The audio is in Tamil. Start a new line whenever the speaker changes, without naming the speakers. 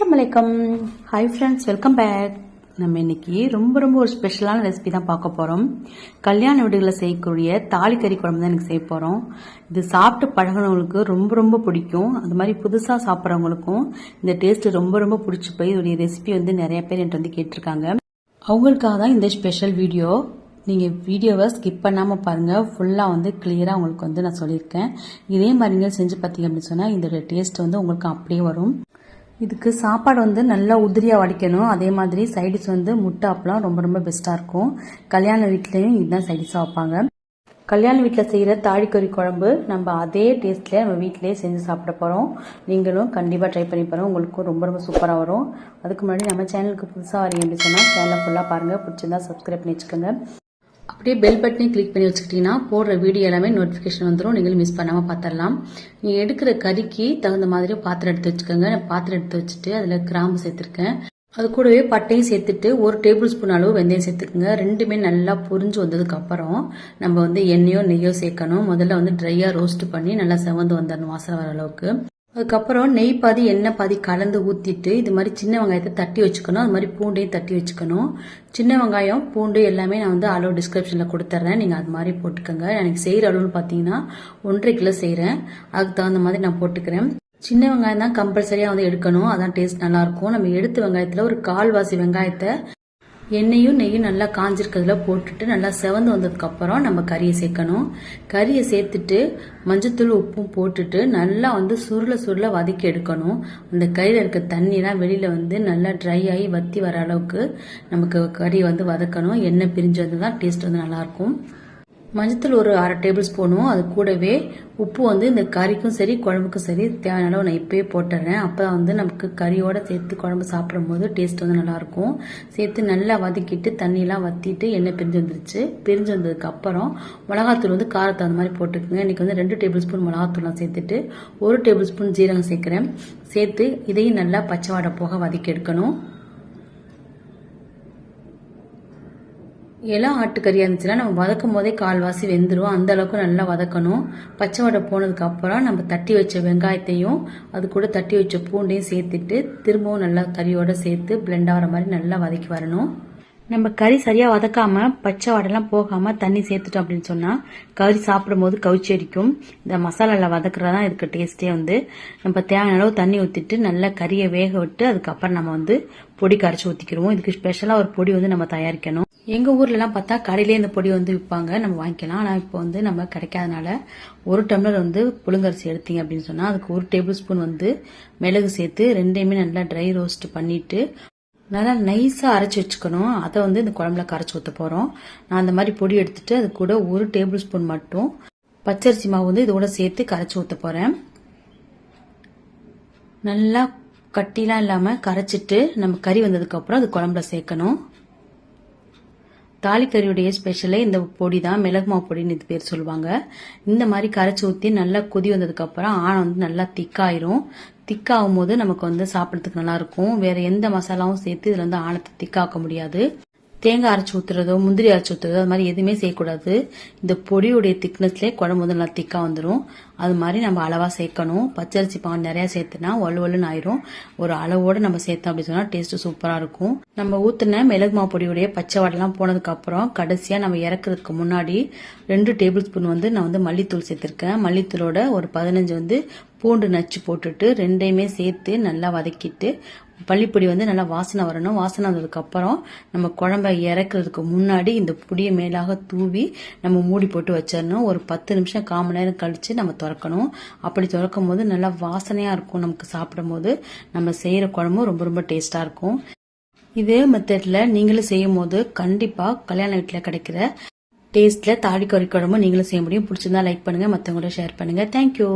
அஸ்லாம் வலைக்கம் ஹாய் ஃப்ரெண்ட்ஸ் வெல்கம் பேக் நம்ம இன்னைக்கு ரொம்ப ரொம்ப ஒரு ஸ்பெஷலான ரெசிபி தான் பார்க்க போகிறோம் கல்யாண வீடுகளில் செய்யக்கூடிய தாலிக்கறி குழம்பு தான் எனக்கு செய்ய போகிறோம் இது சாப்பிட்டு பழகினவங்களுக்கு ரொம்ப ரொம்ப பிடிக்கும். அது மாதிரி புதுசாக சாப்பிட்றவங்களுக்கும் இந்த டேஸ்ட்டு ரொம்ப ரொம்ப பிடிச்சி போய் இதோடைய ரெசிபி வந்து நிறைய பேர் என்கிட்ட வந்து கேட்டிருக்காங்க. அவங்களுக்காக தான் இந்த ஸ்பெஷல் வீடியோ நீங்கள் வீடியோவை ஸ்கிப் பண்ணாமல் பாருங்கள் ஃபுல்லாக வந்து கிளியராக உங்களுக்கு வந்து நான் சொல்லியிருக்கேன். இதே மாதிரி நீங்கள் செஞ்சு பார்த்தீங்க அப்படின்னு சொன்னால் இதோட டேஸ்ட் வந்து உங்களுக்கு அப்படியே வரும். இதுக்கு சாப்பாடு வந்து நல்லா உதிரியாக வடிக்கணும். அதே மாதிரி சைடிஸ் வந்து முட்டை அப்பளம் ரொம்ப ரொம்ப பெஸ்ட்டாக இருக்கும். கல்யாண வீட்லேயும் இதுதான் சைடிஸாக வைப்பாங்க. கல்யாண வீட்டில் செய்கிற தாழிக்கறி குழம்பு நம்ம அதே டேஸ்ட்லேயே நம்ம வீட்டிலேயே செஞ்சு சாப்பிட போகிறோம் நீங்களும் கண்டிப்பாக ட்ரை பண்ணி பாருங்கள் உங்களுக்கும் ரொம்ப ரொம்ப சூப்பராக வரும். அதுக்கு முன்னாடி நம்ம சேனலுக்கு புதுசாக வரீங்க அப்படின்னு சொன்னால் சேனலை ஃபுல்லாக பாருங்கள் பிடிச்சிருந்தா சப்ஸ்கிரைப் பண்ணி வச்சுக்கோங்க. அப்படியே பெல் பட்டனே கிளிக் பண்ணி வச்சுக்கிட்டீங்கன்னா போடுற வீடியோ எல்லாமே நோட்டிஃபிகேஷன் வந்துடும் நீங்களும் மிஸ் பண்ணாமல் பார்த்துடலாம். நீங்கள் எடுக்கிற கறிக்கு தகுந்த மாதிரி பாத்திரம் எடுத்து வச்சுக்கோங்க. நான் பாத்திரம் எடுத்து வச்சுட்டு அதில் கிராம்பு சேர்த்துருக்கேன். அது கூடவே பட்டையும் சேர்த்துட்டு ஒரு டேபிள் ஸ்பூன் அளவு வெந்தயம் சேர்த்துக்குங்க. ரெண்டுமே நல்லா பொரிஞ்சு வந்ததுக்கு அப்புறம் நம்ம வந்து எண்ணெயோ நெய்யோ சேர்க்கணும். முதல்ல வந்து ட்ரையாக ரோஸ்ட் பண்ணி நல்லா செவந்து வந்துடணும் வாசனை வர அளவுக்கு. அதுக்கப்புறம் நெய் பாதி எண்ணெய் பாதி கலந்து ஊற்றிட்டு இது மாதிரி சின்ன வெங்காயத்தை தட்டி வச்சுக்கணும். அது மாதிரி பூண்டையும் தட்டி வச்சுக்கணும். சின்ன வெங்காயம் பூண்டு எல்லாமே நான் வந்து அளவு டிஸ்கிரிப்ஷனில் கொடுத்துட்றேன் நீங்கள் அது மாதிரி போட்டுக்கோங்க. எனக்கு செய்கிற அளவுன்னு பார்த்தீங்கன்னா ஒன்றரை கிலோ செய்கிறேன் அதுக்கு தகுந்த மாதிரி நான் போட்டுக்கிறேன். சின்ன வெங்காயம் தான் கம்பல்சரியாக வந்து எடுக்கணும். அதான் டேஸ்ட் நல்லாயிருக்கும் நம்ம எடுத்த வெங்காயத்தில் ஒரு கால்வாசி வெங்காயத்தை எண்ணெயும் நெய்யும் நல்லா காஞ்சிருக்கிறதுல போட்டுட்டு நல்லா செவந்து வந்ததுக்கப்புறம் நம்ம கறியை சேர்க்கணும். கறியை சேர்த்துட்டு மஞ்சத்தூள் உப்பும் போட்டுட்டு நல்லா வந்து சுருள சுருள வதக்கி எடுக்கணும். அந்த கறியில் இருக்க தண்ணிலாம் வெளியில் வந்து நல்லா ட்ரை ஆகி வத்தி வர அளவுக்கு நமக்கு கறி வந்து வதக்கணும். எண்ணெய் பிரிஞ்சு வந்து தான் டேஸ்ட் வந்து நல்லாயிருக்கும் மஞ்சத்தூள் ஒரு அரை டேபிள் ஸ்பூனும் அது கூடவே உப்பு வந்து இந்த கறிக்கும் சரி குழம்புக்கும் சரி தேவையான அளவு நான் இப்பயே போட்டுறேன். அப்போ வந்து நமக்கு கறியோட சேர்த்து குழம்பு சாப்பிடும்போது டேஸ்ட் வந்து நல்லாயிருக்கும். சேர்த்து நல்லா வதக்கிட்டு தண்ணியெலாம் வற்றிட்டு எண்ணெய் பிரிஞ்சு வந்துருச்சு. பிரிஞ்சு வந்ததுக்கு அப்புறம் மிளகாத்தூள் வந்து காரத்தை அந்த மாதிரி போட்டுக்கோங்க. இன்றைக்கி வந்து ரெண்டு டேபிள் ஸ்பூன் மிளகாத்தூள்லாம் சேர்த்துட்டு ஒரு டேபிள் ஸ்பூன் ஜீரகம் சேர்க்குறேன். சேர்த்து இதையும் நல்லா பச்சை வாடை போக வதக்கி எடுக்கணும். இளம் ஆட்டுக்கறியாக இருந்துச்சுன்னா நம்ம வதக்கும் போதே கால்வாசி வெந்துடும் அந்த அளவுக்கு நல்லா வதக்கணும். பச்சை வடை போனதுக்கப்புறம் நம்ம தட்டி வச்ச வெங்காயத்தையும் அது கூட தட்டி வச்ச பூண்டையும் சேர்த்துட்டு திரும்பவும் நல்லா கறியோட சேர்த்து பிளெண்ட் ஆகிற மாதிரி நல்லா வதக்கி வரணும். நம்ம கறி சரியாக வதக்காமல் பச்சை வடைலாம் போகாமல் தண்ணி சேர்த்துட்டோம் அப்படின்னு சொன்னால் கறி சாப்பிடும்போது கவுச்சி அடிக்கும். இந்த மசாலாவில் வதக்குறதா இதுக்கு டேஸ்ட்டே வந்து. நம்ம தேவையான அளவு தண்ணி ஊற்றிட்டு நல்லா கறியை வேக விட்டு அதுக்கப்புறம் நம்ம வந்து பொடி கரைச்சி ஊற்றிக்கிடுவோம் இதுக்கு ஸ்பெஷலாக ஒரு பொடி வந்து நம்ம தயாரிக்கணும். எங்கள் ஊர்லலாம் பார்த்தா கடையிலே இந்த பொடி வந்து விற்பாங்க நம்ம வாங்கிக்கலாம். ஆனால் இப்போ வந்து நம்ம கிடைக்காதனால ஒரு டம்ளர் வந்து புழுங்கரிசி எடுத்தீங்க அப்படின்னு சொன்னால் அதுக்கு ஒரு டேபிள் ஸ்பூன் வந்து மிளகு சேர்த்து ரெண்டையுமே நல்லா ட்ரை ரோஸ்ட் பண்ணிட்டு நல்லா நைஸாக அரைச்சி வச்சுக்கணும். அதை வந்து இந்த குழம்புல கரைச்சி ஊற்ற போகிறோம் நான் அந்த மாதிரி பொடி எடுத்துட்டு அது கூட ஒரு டேபிள் ஸ்பூன் மட்டும் பச்சரிசி மாவு வந்து இதோட சேர்த்து கரைச்சி ஊற்ற போகிறேன் நல்லா கட்டிலாம் இல்லாமல் கரைச்சிட்டு நம்ம கறி வந்ததுக்கப்புறம் அது குழம்புல சேர்க்கணும். தாலிக்கறியுடைய ஸ்பெஷலே இந்த பொடி தான் மிளகு மாவு பொடின்னு இது பேர் சொல்லுவாங்க. இந்த மாதிரி கரைச்சி ஊற்றி நல்லா கொதி வந்ததுக்கப்புறம் ஆணை வந்து நல்லா திக்காயிரும். திக்காகும் போது நமக்கு வந்து சாப்பிட்றதுக்கு நல்லா இருக்கும். வேற எந்த மசாலாவும் சேர்த்து இதில் வந்து ஆணத்தை திக்காக்க முடியாது. தேங்காய் அரைச்சி ஊத்துறதோ முந்திரி அரைச்சி ஊத்துறதோ அது மாதிரி எதுவுமே செய்யக்கூடாது. இந்த பொடியுடைய திக்னஸ்லேயே குழம்பு வந்து நல்லா திக்காக வந்துடும் அது மாதிரி நம்ம அளவாக சேர்க்கணும். பச்சரிசி பான் நிறையா சேர்த்துனா ஒல்லு ஒல்லுன்னு ஆயிரும். ஒரு அளவோடு நம்ம சேர்த்தோம் அப்படின்னு சொன்னால் டேஸ்ட்டு சூப்பராக இருக்கும். நம்ம ஊற்றின மிளகு மா பொடியுடைய பச்சை வடைலாம் போனதுக்கப்புறம் கடைசியாக நம்ம இறக்குறதுக்கு முன்னாடி ரெண்டு டேபிள் ஸ்பூன் வந்து நான் வந்து மல்லித்தூள் சேர்த்துருக்கேன். மல்லித்தூளோட ஒரு பதினஞ்சு வந்து பூண்டு நச்சு போட்டுட்டு ரெண்டையுமே சேர்த்து நல்லா வதக்கிட்டு பள்ளிப்பொடி வந்து நல்லா வாசனை வரணும். வாசனை வந்ததுக்கப்புறம் நம்ம குழம்ப இறக்குறதுக்கு முன்னாடி இந்த பொடியை மேலாக தூவி நம்ம மூடி போட்டு வச்சிடணும். ஒரு பத்து நிமிஷம் கால் மணி நேரம் கழித்து நம்ம திறக்கணும். அப்படி திறக்கும் போது நல்லா வாசனையாக இருக்கும் நமக்கு சாப்பிடும் போது நம்ம செய்கிற குழம்பும் ரொம்ப ரொம்ப டேஸ்ட்டாக இருக்கும். இதே மெத்தடில் நீங்களும் செய்யும் போது கண்டிப்பாக கல்யாண வீட்டில் கிடைக்கிற டேஸ்ட்டில் தாடி கறி குழம்பு நீங்களும் செய்ய முடியும். பிடிச்சிருந்தா லைக் பண்ணுங்கள் மற்றவங்களோட ஷேர் பண்ணுங்கள் தேங்க்யூ